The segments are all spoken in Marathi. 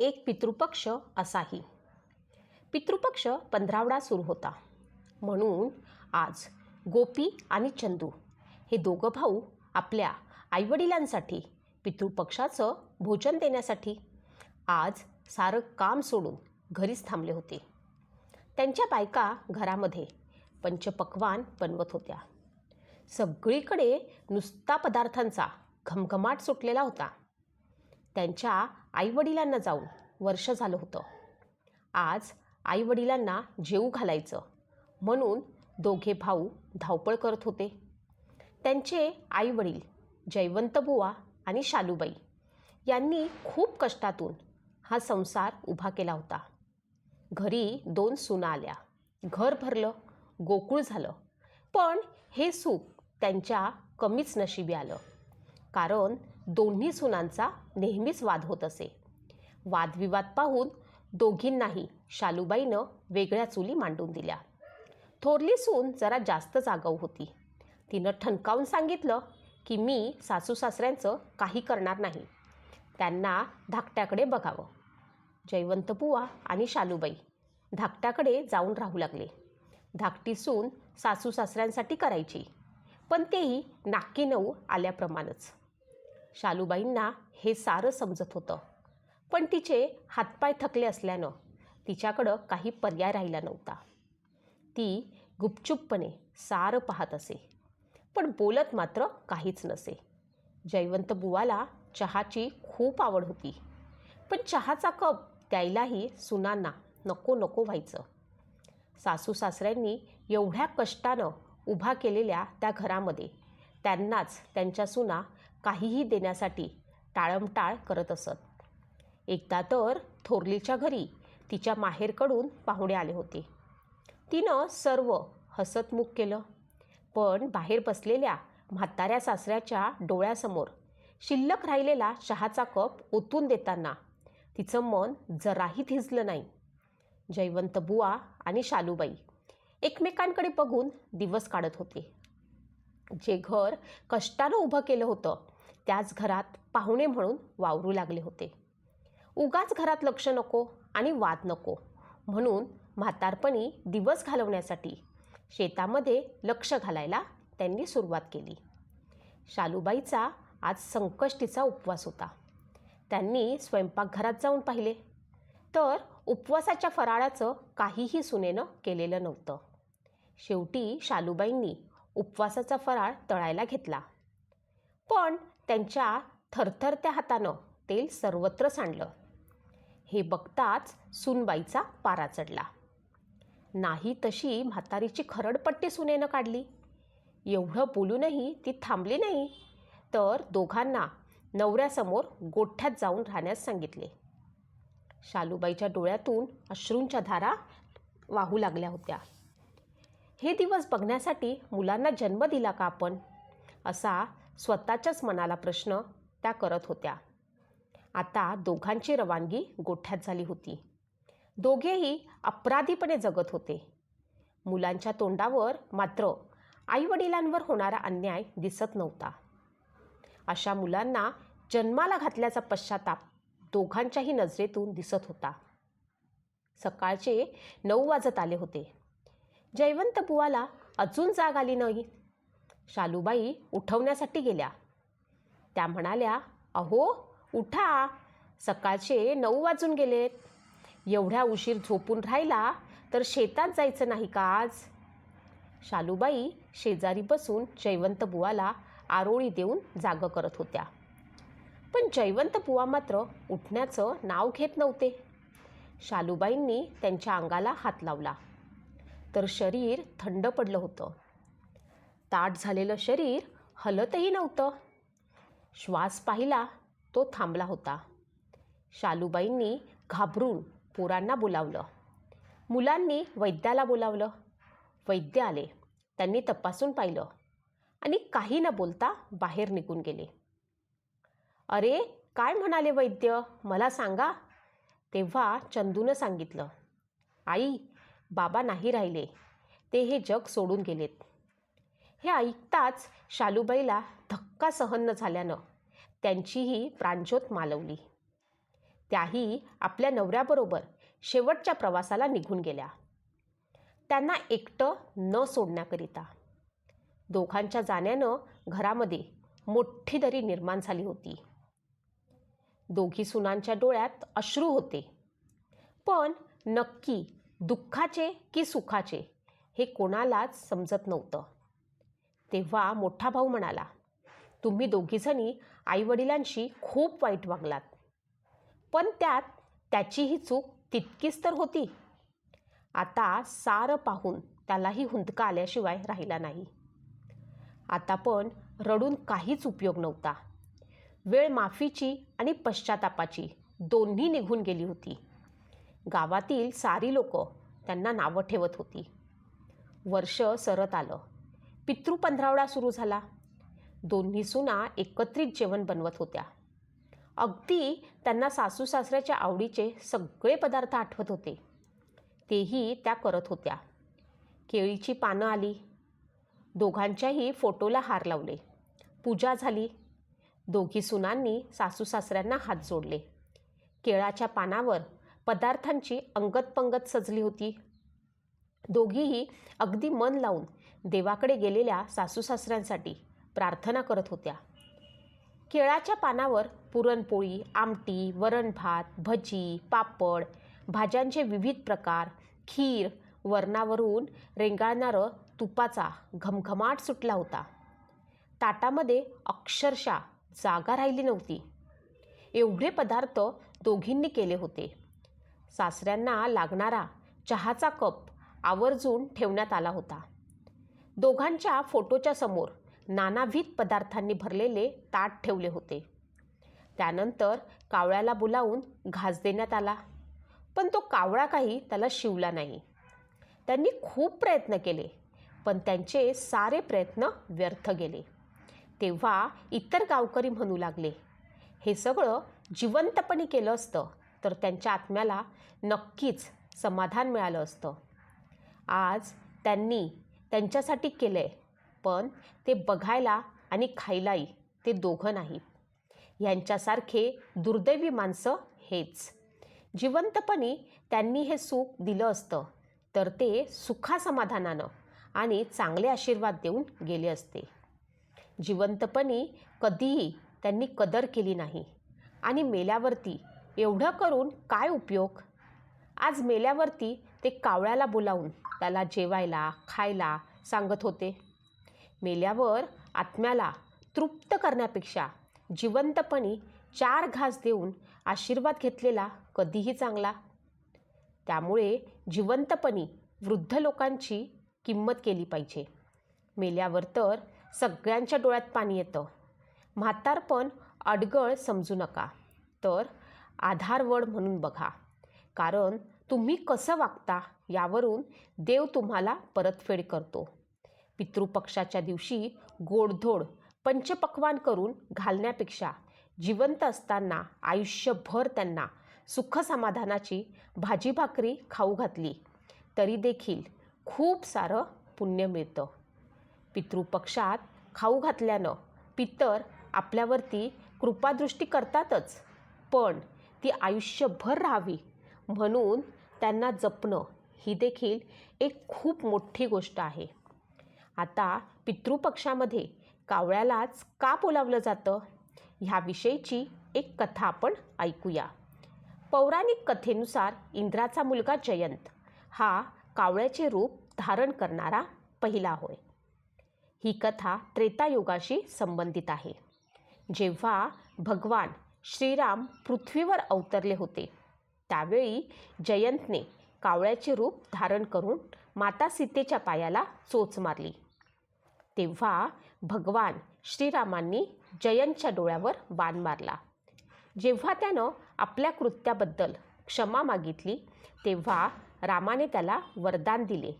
एक पितृपक्ष असाही. पितृपक्ष पंधरावडा सुरू होता. म्हणून आज गोपी आणि चंदू हे दोघं भाऊ आपल्या आईवडिलांसाठी पितृपक्षाचं भोजन देण्यासाठी आज सारं काम सोडून घरीच थांबले होते. त्यांच्या बायका घरामध्ये पंचपक्वान बनवत होत्या. सगळीकडे नुसता पदार्थांचा घमघमाट सुटलेला होता. त्यांच्या आईवडिलांना जाऊन वर्ष झालं होतं. आज आईवडिलांना जेऊ घालायचं म्हणून दोघे भाऊ धावपळ करत होते. त्यांचे आईवडील जयवंत बुवा आणि शालूबाई यांनी खूप कष्टातून हा संसार उभा केला होता. घरी दोन सुना आल्या. घर भरलं गोकुळ झालं. पण हे सुख त्यांच्या कमीच नशिबी आलं. कारण दोन्ही सुनांचा नेहमीच वाद होत असे. वादविवाद पाहून दोघींनाही शालूबाईनं वेगळ्या चुली मांडून दिल्या. थोरली सून जरा जास्तच जागाऊ होती. तिनं ठणकावून सांगितलं की मी सासू सासऱ्यांचं काही करणार नाही. त्यांना धाकट्याकडे बघावं. जयवंत बुवा आणि शालूबाई धाकट्याकडे जाऊन राहू लागले. धाकटी सून सासू सासऱ्यांसाठी करायची. पण तेही नाक्की नऊ आल्याप्रमाणेच. शालूबाईंना हे सारं समजत होतं. पण तिचे हातपाय थकले असल्यानं तिच्याकडं काही पर्याय राहिला नव्हता. ती गुपचूपपणे सारं पाहत असे. पण बोलत मात्र काहीच नसे. जयवंत बुवाला चहाची खूप आवड होती. पण चहाचा कप द्यायलाही सुनांना नको नको व्हायचं. सासू सासऱ्यांनी एवढ्या कष्टानं उभा केलेल्या त्या घरामध्ये त्यांनाच त्यांच्या सुना काहीही देण्यासाठी टाळमटाळ करत असत. एकदा तर थोरलीच्या घरी तिच्या माहेरकडून पाहुणे आले होते. तिनं सर्व हसतमुख केलं. पण बाहेर बसलेल्या म्हाताऱ्या सासऱ्याच्या डोळ्यासमोर शिल्लक राहिलेला चहाचा कप ओतून देताना तिचं मन जराही थिजलं नाही. जयवंत बुवा आणि शालूबाई एकमेकांकडे बघून दिवस काढत होते. जे घर कष्टानं उभं केलं होतं त्याच घरात पाहुणे म्हणून वावरू लागले होते. उगाच घरात लक्ष नको आणि वाद नको म्हणून म्हातारपणी दिवस घालवण्यासाठी शेतामध्ये लक्ष घालायला त्यांनी सुरुवात केली. शालूबाईचा आज संकष्टीचा उपवास होता. त्यांनी स्वयंपाकघरात जाऊन पाहिले. तर उपवासाच्या फराळाचं काहीही सुनेनं केलेलं नव्हतं. शेवटी शालूबाईंनी उपवासाचा फराळ तळायला घेतला. पण त्यांच्या थरथरत्या हातानं तेल सर्वत्र सांडलं. हे बघताच सुनबाईचा पारा चढला. नाही तशी म्हातारीची खरडपट्टी सुनेनं काढली. एवढं बोलूनही ती थांबली नाही तर दोघांना नवऱ्यासमोर गोठ्यात जाऊन राहण्यास सांगितले. शालूबाईच्या डोळ्यातून अश्रूंच्या धारा वाहू लागल्या होत्या. हे दिवस बघण्यासाठी मुलांना जन्म दिला का आपण? असा स्वतःच्याच मनाला प्रश्न त्या करत होत्या. आता दोघांची रवानगी गोठ्यात झाली होती. दोघेही अपराधीपणे जगत होते. मुलांच्या तोंडावर मात्र आईवडिलांवर होणारा अन्याय दिसत नव्हता. अशा मुलांना जन्माला घातल्याचा पश्चाताप दोघांच्याही नजरेतून दिसत होता. सकाळचे नऊ वाजत आले होते. जयवंत बुवाला अजून जाग आली नाही. शालूबाई उठवण्यासाठी गेल्या. त्या म्हणाल्या अहो उठा. सकाळचे नऊ वाजून गेलेत. एवढ्या उशीर झोपून राहिला तर शेतात जायचं नाही का आज? शालूबाई शेजारी बसून जयवंत बुवाला आरोळी देऊन जागं करत होत्या. पण जयवंत बुवा मात्र उठण्याचं नाव घेत नव्हते. शालूबाईंनी त्यांच्या अंगाला हात लावला. तर शरीर थंड पडलं होतं. ताट झालेलं शरीर हलतही नव्हतं. श्वास पाहिला तो थांबला होता. शालूबाईंनी घाबरून पोरांना बोलावलं. मुलांनी वैद्याला बोलावलं. वैद्य आले. त्यांनी तपासून पाहिलं. आणि काही न बोलता बाहेर निघून गेले. अरे काय म्हणाले वैद्य? मला सांगा. तेव्हा चंदूनं सांगितलं आई बाबा नाही राहिले. ते हे जग सोडून गेलेत. हे ऐकताच शालूबाईला धक्का सहन न झाल्यानं त्यांचीही प्राणज्योत मालवली. त्याही आपल्या नवऱ्याबरोबर शेवटच्या प्रवासाला निघून गेल्या. त्यांना एकटं न सोडण्याकरिता. दोघांच्या जाण्यानं घरामध्ये मोठी दरी निर्माण झाली होती. दोघी सुनांच्या डोळ्यात अश्रू होते. पण नक्की दुःखाचे की सुखाचे हे कोणालाच समजत नव्हतं. तेव्हा मोठा भाऊ म्हणाला तुम्ही दोघीजणी आईवडिलांशी खूप वाईट वागलात. पण त्यात त्याचीही चूक तितकीच तर होती. आता सारं पाहून त्यालाही हुंदका आल्याशिवाय राहिला नाही. आता पण रडून काहीच उपयोग नव्हता. वेळ माफीची आणि पश्चातापाची दोन्ही निघून गेली होती. गावातील सारी लोक त्यांना नावं ठेवत होती. वर्ष सरत आलं. पितृपंधरावडा सुरू झाला. दोन्ही सुना एकत्रित जेवण बनवत होत्या. अगदी त्यांना सासू सासऱ्याच्या आवडीचे सगळे पदार्थ आठवत होते. तेही त्या करत होत्या. केळीची पानं आली. दोघांच्याही फोटोला हार लावले. पूजा झाली. दोघी सुनांनी सासू सासऱ्यांना हात जोडले. केळाच्या पानावर पदार्थांची अंगतपंगत सजली होती. दोघीही अगदी मन लावून देवाकडे गेलेल्या सासू सासऱ्यांसाठी प्रार्थना करत होत्या. केळाच्या पानावर पुरणपोळी आमटी वरण भात भजी पापड भाज्यांचे विविध प्रकार खीर वरणावरून रेंगाळणारं तुपाचा घमघमाट सुटला होता. ताटामध्ये अक्षरशः जागा राहिली नव्हती. एवढे पदार्थ दोघींनी केले होते. सासऱ्यांना लागणारा चहाचा कप आवर्जून ठेवण्यात आला होता. दोघांच्या फोटोच्या समोर नानाविध पदार्थांनी भरलेले ताट ठेवले होते. त्यानंतर कावळ्याला बोलावून घास देण्यात आला. पण तो कावळा काही त्याला शिवला नाही. त्यांनी खूप प्रयत्न केले पण त्यांचे सारे प्रयत्न व्यर्थ गेले. तेव्हा इतर गावकरी म्हणू लागले हे सगळं जिवंतपणे केलं असतं. तर त्यांच्या आत्म्याला नक्कीच समाधान मिळालं असतं. आज त्यांनी त्यांच्यासाठी केलं आहे पण ते बघायला आणि खायलाही ते दोघं नाहीत. यांच्यासारखे दुर्दैवी माणसं हेच. जिवंतपणी त्यांनी हे सुख दिलं असतं तर ते सुखासमाधानानं आणि चांगले आशीर्वाद देऊन गेले असते. जिवंतपणी कधीही त्यांनी कदर केली नाही आणि मेल्यावरती एवढं करून काय उपयोग? आज मेल्यावरती ते कावळ्याला बोलावून त्याला जेवायला खायला सांगत होते. मेल्यावर आत्म्याला तृप्त करण्यापेक्षा जिवंतपणी चार घास देऊन आशीर्वाद घेतलेला कधीही चांगला. त्यामुळे जिवंतपणी वृद्ध लोकांची किंमत केली पाहिजे. मेल्यावर तर सगळ्यांच्या डोळ्यात पाणी येतं. म्हातारपण अडगळ समजू नका. तर आधारवड म्हणून बघा. कारण तुम्ही कसं वागता यावरून देव तुम्हाला परतफेड करतो. पितृपक्षाच्या दिवशी गोडधोड पंचपक्वान करून घालण्यापेक्षा जिवंत असताना आयुष्यभर त्यांना सुखसमाधानाची भाजी भाकरी खाऊ घातली तरी देखील खूप सारं पुण्य मिळतं. पितृपक्षात खाऊ घातल्यानं पितर आपल्यावरती कृपादृष्टी करतातच पण ती आयुष्यभर राहावी. म्हणून त्यांना जपणं ही देखील एक खूप मोठी गोष्ट आहे. आता पितृपक्षामध्ये कावळ्यालाच का बोलावलं जातं? ह्याविषयीची एक कथा आपण ऐकूया. पौराणिक कथेनुसार इंद्राचा मुलगा जयंत हा कावळ्याचे रूप धारण करणारा पहिला होय. ही कथा त्रेतायुगाशी संबंधित आहे. जेव्हा भगवान श्रीराम पृथ्वीवर अवतरले होते. त्यावेळी जयंतने कावळ्याचे रूप धारण करून माता सीतेच्या पायाला चोच मारली. तेव्हा भगवान श्रीरामांनी जयंतच्या डोळ्यावर बाण मारला. जेव्हा त्यानं आपल्या कृत्याबद्दल क्षमा मागितली तेव्हा रामाने त्याला वरदान दिले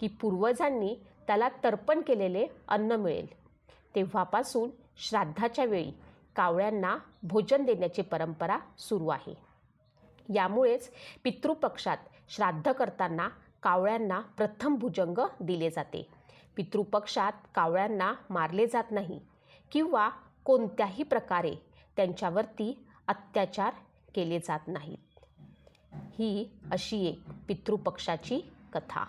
की पूर्वजांनी त्याला तर्पण केलेले अन्न मिळेल. तेव्हापासून श्राद्धाच्या वेळी कावळ्यांना भोजन देण्याची परंपरा सुरू आहे. यामुळेच पितृपक्षात श्राद्ध करताना कावळ्यांना प्रथम भुजंग दिले जाते. पितृपक्षात कावळ्यांना मारले जात नाही किंवा कोणत्याही प्रकारे त्यांच्यावरती अत्याचार केले जात नाहीत. ही अशी एक पितृपक्षाची कथा.